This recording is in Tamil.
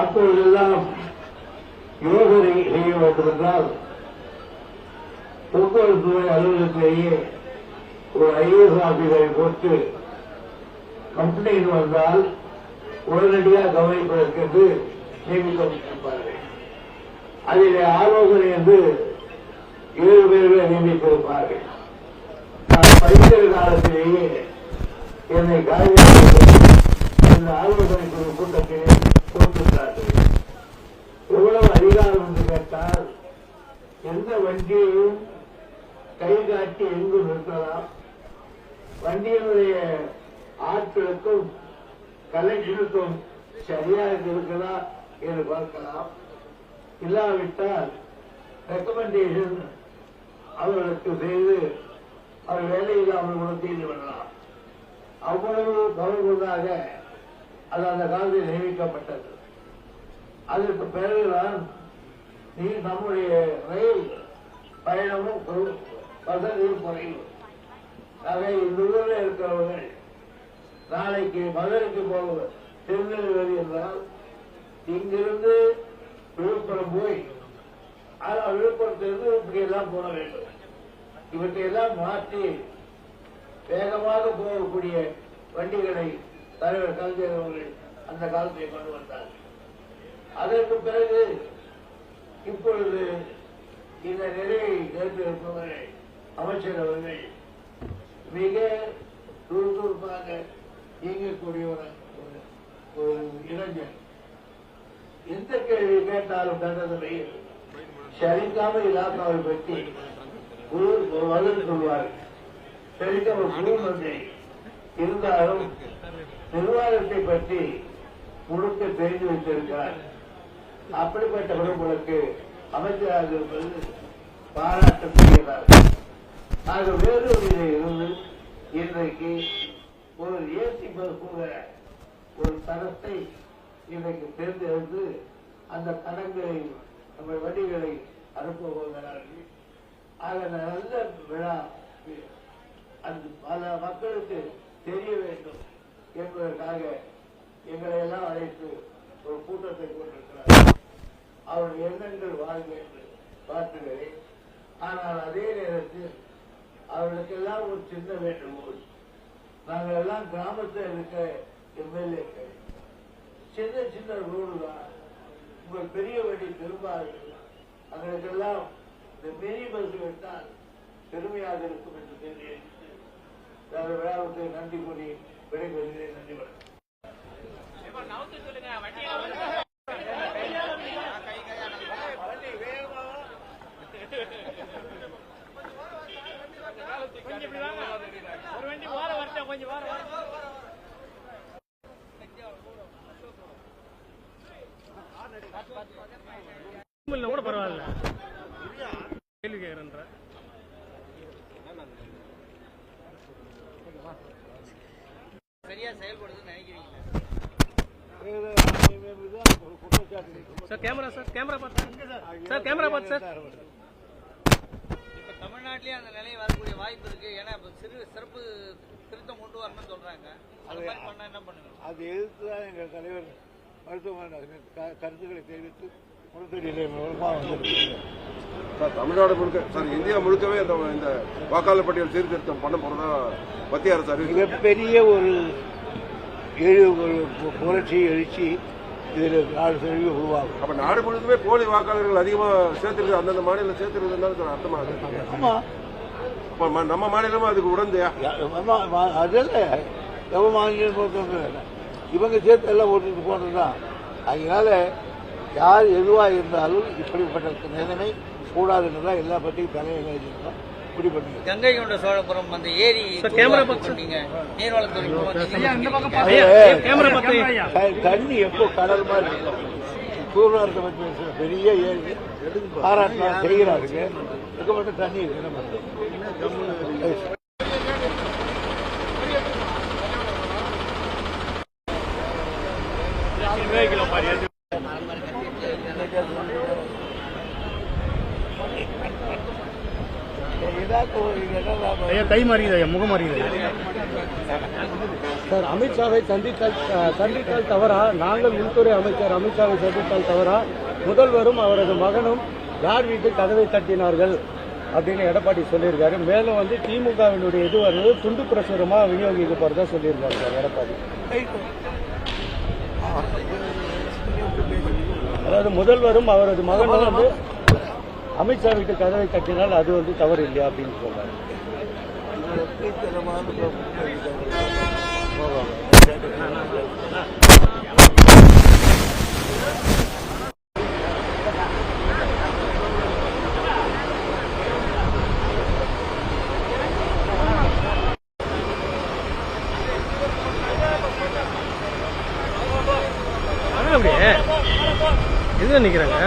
அப்பொழுதெல்லாம் யோகரை செய்ய வேண்டுமென்றால் போக்குவரத்து அலுவலகத்திலேயே ஒரு ஐஏஎஸ் ஆபீசரை போட்டு கம்ப்ளைண்ட் வந்தால் உடனடியாக கவனிப்பதற்கு நியமிக்கப்பட்டிருப்பார்கள் அதிலே ஆலோசனை என்று ஏழு பேர்களை நியமித்திருப்பார்கள். நான் படிக்கிற காலத்திலேயே என்னை காய்கறி இந்த ஆலோசனை குறிப்பு வண்டியினுடைய ஆற்றலுக்கும் கலெக்ஷனுக்கும் சரியாக இருக்குதா என்று பார்க்கலாம். இல்லாவிட்டால் ரெக்கமெண்டேஷன் அவர்களுக்கு செய்து அவர் வேலையில் கூட தீர்ந்து விடலாம். அவ்வளவு கவர்மெண்டாக அது அந்த காலத்தில் நியமிக்கப்பட்டது. அதற்கு பிறகுதான் நீ நம்முடைய ரயில் பயணமும் வசதியும் குறையும். அதை இந்த ஊரில் இருக்கிறவர்கள் நாளைக்கு மதுரைக்கு போக திருநெல்வேலி என்றால் இங்கிருந்து விழுப்புரம் போய் ஆனால் விழுப்புரத்திலிருந்து இப்படி எல்லாம் போக வேண்டும். இவற்றையெல்லாம் மாற்றி வேகமாக போகக்கூடிய வண்டிகளை தலைவர் கலைஞர் அவர்கள் அந்த காலத்தை கொண்டு வந்தார். அதற்கு பிறகு இப்பொழுது இந்த நிலையை ஏற்றிருப்பவர்கள் அமைச்சர் அவர்கள் மிக துருதுருப்பாக இயங்கக்கூடிய ஒரு ஒரு இளைஞர். எந்த கேள்வி கேட்டாலும் தண்டனையில் சரிக்காம இலாக்காவை பற்றி ஒரு ஒரு பதில் சொல்வார். சரிக்காம குழு இருந்தாலும் நிர்வாகத்தை பற்றி முழுக்க தெரிந்து வைத்திருக்கிறார். அப்படிப்பட்டவர்களுக்கு அமைச்சராக இருப்பது பாராட்டக்கூடியதாக. ஆக வேறு இருந்து இன்றைக்கு ஒரு ஏசி பஸ்ஸுங்கிற ஒரு தரத்தை இன்றைக்கு தேர்ந்தெடுத்து அந்த தடங்களை நம்ம வண்டிகளை அனுப்ப போகிறார்கள். ஆக நல்ல விழா அது பல மக்களுக்கு தெரிய வேண்டும் என்பதற்காக எங்களை எல்லாம் அழைத்து ஒரு கூட்டத்தை கொண்டிருக்கிறார் அவருடைய எண்ணங்கள் வாழ்க என்று பார்த்துகிறேன் ஆனால் அதே நேரத்தில் அவர்களுக்கெல்லாம் ஒரு சின்ன வேண்டுகோள் நாங்கள் எல்லாம் கிராமத்தில் இருக்க எம்எல்ஏக்கள். சின்ன சின்ன ரோடு தான் உங்கள் பெரிய வண்டி திரும்பாது அவர்களுக்கெல்லாம் இந்த மினி பஸ் விட்டால் பெருமையாக இருக்கும் என்று தெரிவித்து இந்த விழாவுக்கு நன்றி கூறி விடைபெறுகிறேன். நன்றி வணக்கம் கொஞ்சம் இப்படி வாங்க ஒரு வண்டி கொஞ்சம் ஓர வரட்டும் இல்ல கூட பரவாயில்ல. கேள்வி கேட்கறேன்ற. சரியா செயல்படுதுன்னு நினைக்கிறீங்க சார் கேமரா சார் கேமரா பார்த்து. சார் கேமரா பார்த்து சார். தமிழ்நாட்டிலேயே அந்த நிலை வரக்கூடிய வாய்ப்பு இருக்கு. ஏன்னா இப்ப சிறு சிறப்பு திருத்தம் கொண்டு வரணும்னு சொல்றாங்க. அது மாதிரி பண்ணா என்ன பண்ணுவீங்க? அது எதிர்த்து தான் எங்கள் தலைவர் மருத்துவமனை க- கருத்துக்களை தெரிவித்து சார் தமிழ்நாடு முழுக்க சார் இந்தியா முழுக்கவே இந்த இந்த வாக்காளர் பட்டியல் சீர்திருத்தம் பண்ண போறதா மத்திய அரசு மிகப்பெரிய ஒரு எழு ஒரு புரட்சி எழுச்சி இதில் நாடு செழிவு உருவாகும். அப்ப நாடு முழுக்கவே போலி வாக்காளர்கள் அதிகமா சேர்த்திருக்கு அந்தந்த மாநிலம் சேர்த்திருக்கிறதுனால சார் அர்த்தமாகுது ஆமாம் அப்ப ம- நம்ம மாநிலமும் அதுக்கு உடந்தையா? அதில் எவ்வளோ மாநிலம் பொறுத்தவரை இல்லை. இவங்க சேர்த்து எல்லாம் ஓட்டுட்டு போனது தான் அதனால யார் எதுவாக இருந்தாலும் இப்படிப்பட்ட நிலைமை கூடாதுன்னு தான் எல்லா பற்றியும் தலையில் எழுதியிருக்கோம் கங்கை கொண்ட சோழபுரம் அந்த ஏரி கேமரா நீர்வளத்துறை த- தண்ணி எப்போ கடல் மாதிரி இருக்கும்? சூழ்நிலை பற்றி பெரிய ஏரி. பாராட்டினா செய்கிறாருங்க இருக்க மட்டும் தண்ணி இருக்கு. என்ன பண்ணுறது ஐயா கை மாறிக்குது ஐயா முகம் மாறிக்குது சார் அமித்ஷாவை சந்தித்தால் சந்தித்தால் தவறா? நாங்கள் உள்துறை அமைச்சர் அமித்ஷாவை சந்தித்தால் தவறா? முதல்வரும் அவரது மகனும் யார் வீட்டு கதவை தட்டினார்கள்? அப்படின்னு எடப்பாடி சொல்லியிருக்காரு. மேலும் வந்து திமுகவினுடைய இது வந்து துண்டு பிரசுரமா விநியோகிக்க போறதா சொல்லியிருக்காரு சார் எடப்பாடி. அதாவது முதல்வரும் அவரது மகனும் வந்து அமித்ஷா வீட்டு கதவை கட்டினால் அது வந்து தவறு இல்லையா அப்படின்னு சொல்றாரு. அப்படியே. எதுல நிக்கிறாங்க?